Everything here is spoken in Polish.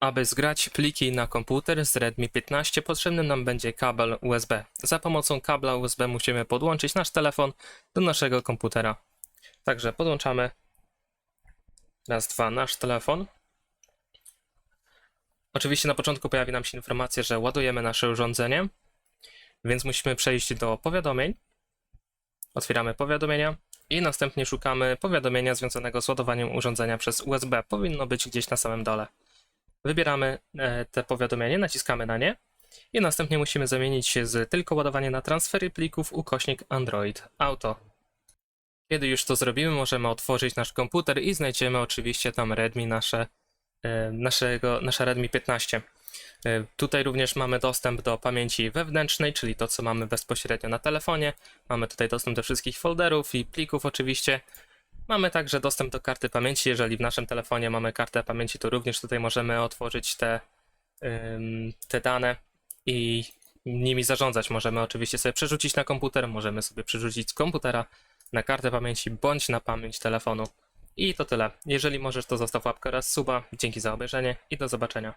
Aby zgrać pliki na komputer z Redmi 15 potrzebny nam będzie kabel USB. Za pomocą kabla USB musimy podłączyć nasz telefon do naszego komputera. Także podłączamy raz, dwa nasz telefon. Oczywiście na początku pojawi nam się informacja, że ładujemy nasze urządzenie, więc musimy przejść do powiadomień. Otwieramy powiadomienia i następnie szukamy powiadomienia związanego z ładowaniem urządzenia przez USB. Powinno być gdzieś na samym dole. Wybieramy e, te powiadomienie, naciskamy na nie i następnie musimy zamienić się z tylko ładowanie na transfery plików ukośnik Android Auto. Kiedy już to zrobimy, możemy otworzyć nasz komputer i znajdziemy oczywiście tam Redmi nasze, e, naszego, nasze Redmi 15. E, Tutaj również mamy dostęp do pamięci wewnętrznej, czyli to, co mamy bezpośrednio na telefonie. Mamy tutaj dostęp do wszystkich folderów i plików oczywiście. Mamy także dostęp do karty pamięci. Jeżeli w naszym telefonie mamy kartę pamięci, to również tutaj możemy otworzyć te, te dane i nimi zarządzać. Możemy oczywiście sobie przerzucić na komputer, możemy sobie przerzucić z komputera na kartę pamięci bądź na pamięć telefonu. I to tyle. Jeżeli możesz, to zostaw łapkę oraz suba. Dzięki za obejrzenie i do zobaczenia.